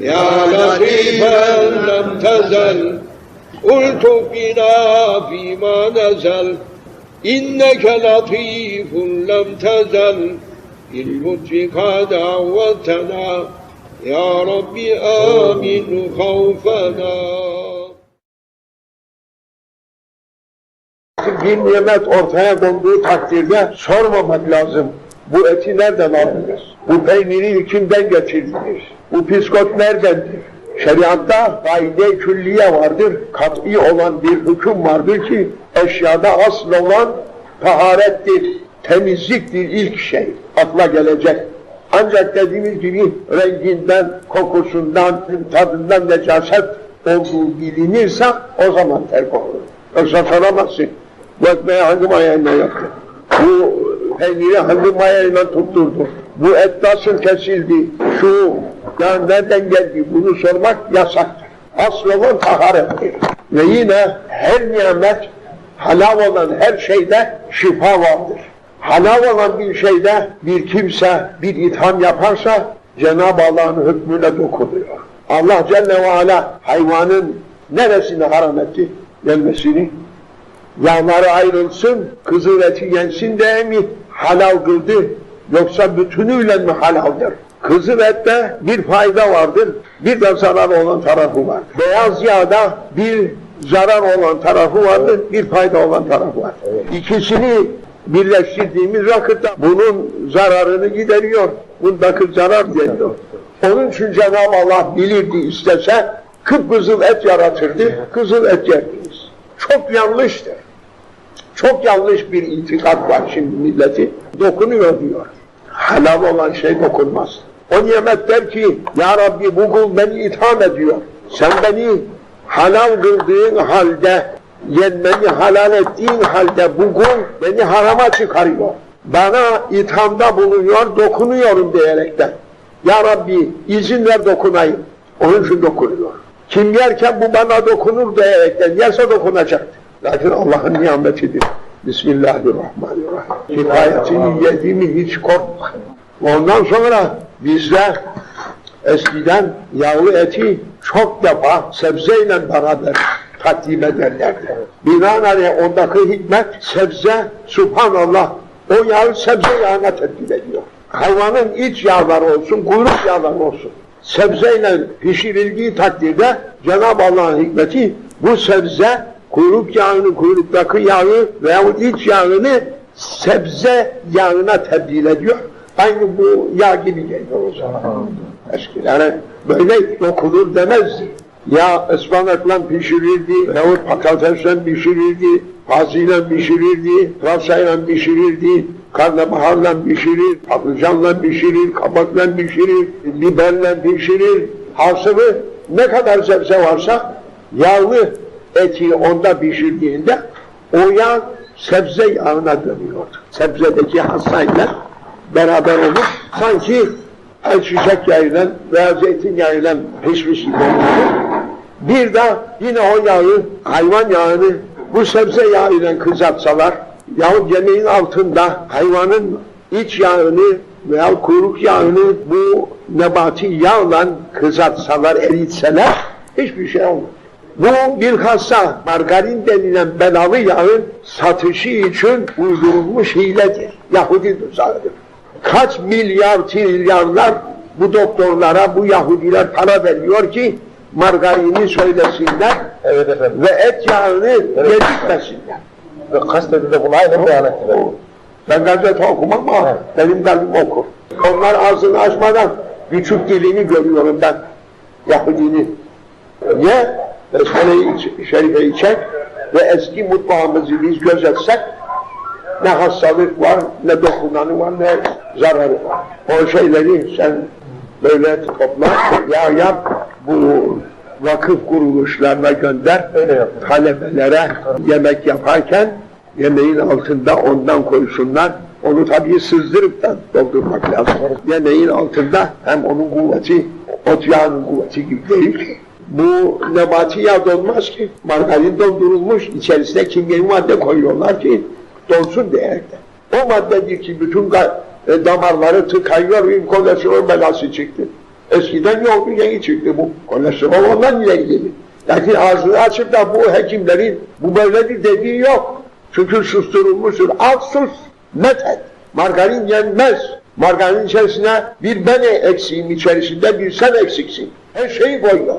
يا لطيفا لم تزل قلت بنا فيما نزل إنك لطيف لم تزل باللطف دعوتنا يا رب آمن خوفنا Bir nimet ortaya konduğu takdirde sormamak lazım. Bu eti nereden aldınız? Bu peyniri kimden getirdiniz? Bu piskot neredendir? Şeriatta kaide külliye vardır. Kat'i olan bir hüküm vardır ki eşyada asıl olan taharettir, temizliktir ilk şey. Akla gelecek. Ancak dediğimiz gibi renginden, kokusundan, tadından necaset olduğu bilinirse o zaman terk olur. Yoksa soramazsın. Bu ekmeği hangi mayayla yaptı? Bu peyniri hangi mayayla tutturdu? Bu et nasıl kesildi? Şu ya nereden geldi? Bunu sormak yasaktır. Asıl olan taharettir. Ve yine her nimet halal olan her şeyde şifa vardır. Halal olan bir şeyde bir kimse bir itham yaparsa Cenab-ı Allah'ın hükmüne dokunuyor. Allah Celle ve Ala hayvanın neresini haram etti? Gelmesini. Yağları ayrılsın, kızıl eti yensin diye mi halal kıldı? Yoksa bütünüyle mi halaldır? Kızıl ette bir fayda vardır, bir de zarar olan tarafı var. Beyaz yağda bir zarar olan tarafı vardır, bir fayda olan tarafı var. İkisini birleştirdiğimiz vakitte bunun zararını gideriyor, bundaki zarar geliyor. Onun için Cenab-ı Allah bilirdi istese, kıpkızıl et yaratırdı, kızıl et yerdiniz. Çok yanlıştır. Çok yanlış bir itikat var şimdi milleti. Dokunuyor diyor. Halal olan şey dokunmaz. O nimet der ki, Ya Rabbi bu kul beni itham ediyor. Sen beni halal kıldığın halde, yenmeni halal ettiğin halde bu kul beni harama çıkarıyor. Bana ithamda bulunuyor, dokunuyorum diyerekten. Ya Rabbi izin ver dokunayım. Onun için dokunuyor. Kim yerken bu bana dokunur diyerekten yerse dokunacaktır. Lakin Allah'ın nimetidir. Bismillahirrahmanirrahim. Kifayetini yediğimi hiç korkma. Ondan sonra bizde eskiden yağlı eti çok defa sebzeyle beraber takdim ederlerdi. Binaenaleyh ondaki hikmet sebze, subhanallah, o yağı sebze yağına tebdil ediyor. Hayvanın iç yağları olsun, kuyruk yağları olsun. Sebzeyle pişirildiği takdirde Cenab-ı Allah'ın hikmeti bu sebze kuyruk yağını, kuyruktaki yağı veyahut iç yağını sebze yağına tebdil ediyor. Aynı bu yağ gibi geliyor o zaman. Eskiden böyle dokunur demezdi. Ya ıspanakla pişirirdi, veyahut patatesle pişirirdi, faziyle pişirirdi, pırasayla pişirirdi, karnabaharla pişirir, patlıcanla pişirir, kabakla pişirir, biberle pişirir. Hasılı ne kadar sebze varsa yağlı eti onda pişirdiğinde o yağ sebze yağına dönüyordu. Sebzedeki hassayla beraber olup sanki ayçiçek yağıyla veya zeytinyağıyla pişmiş gibi oluyor. Bir de yine o yağı, hayvan yağını bu sebze yağıyla kızartsalar yahut yemeğin altında hayvanın iç yağını veya kuyruk yağını bu nebati yağla kızartsalar, eritseler hiçbir şey olmaz. Bu bilhassa margarin denilen belalı yağın satışı için uydurulmuş hiledir. Yahudi tuzağıdır. Kaç milyar trilyarlar bu doktorlara, bu Yahudiler para veriyor ki margarini söylesinler Evet efendim. ve et yağını gecikmesinler. Ve kastedilen bunu aynen beyan ettiler. Ben gazete okumam ama benim kalbim okur. Onlar ağzını açmadan küçük dilini görüyorum ben Yahudinin. Niye? Besmele-i iç- Şerife'yi çek ve eski mutfağımızı biz gözetsek ne hastalık var, ne dokunanı var, ne zararı var. O şeyleri sen böyle topla, ya yap, bu vakıf kuruluşlarına gönder, talebelere yemek yaparken yemeğin altında ondan koysunlar. Onu tabii sızdırıp da doldurmak lazım. Yemeğin altında hem onun kuvveti, ot yağının kuvveti gibi değil. Bu nebati yağ donmaz ki. Margarin dondurulmuş, içerisine kimyevi madde koyuyorlar ki donsun diyerekten. O maddedir ki bütün e, damarları tıkayıyor ve kolesterol belası çıktı. Eskiden yoktu yeni çıktı bu. Kolesterol ondan ileri. Lakin ağzını açıp da bu hekimlerin bu böyledir dediği yok. Çünkü susturulmuştur. Al sus, met et. Margarin yenmez. Margarin içerisine bir ben eksiğim içerisinde bir sen eksiksin. Her şeyi koyuyor.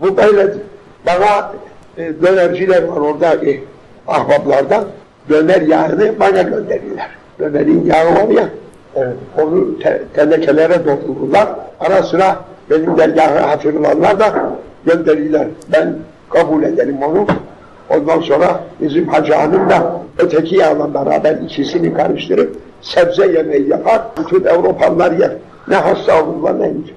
Bu böyledir. Bana e, dönerciler var orada e, ahbaplardan. Döner yağını bana gönderirler. Dönerin yağı var ya, Evet. onu te- tenekelere doldururlar. Ara sıra benim dergahı hatırlarlar da gönderirler. Ben kabul ederim onu. Ondan sonra bizim hacı hanım da öteki yağla beraber ikisini karıştırıp sebze yemeği yapar. Bütün Avrupalılar yer. Ne hasta olurlar ne yiyecek.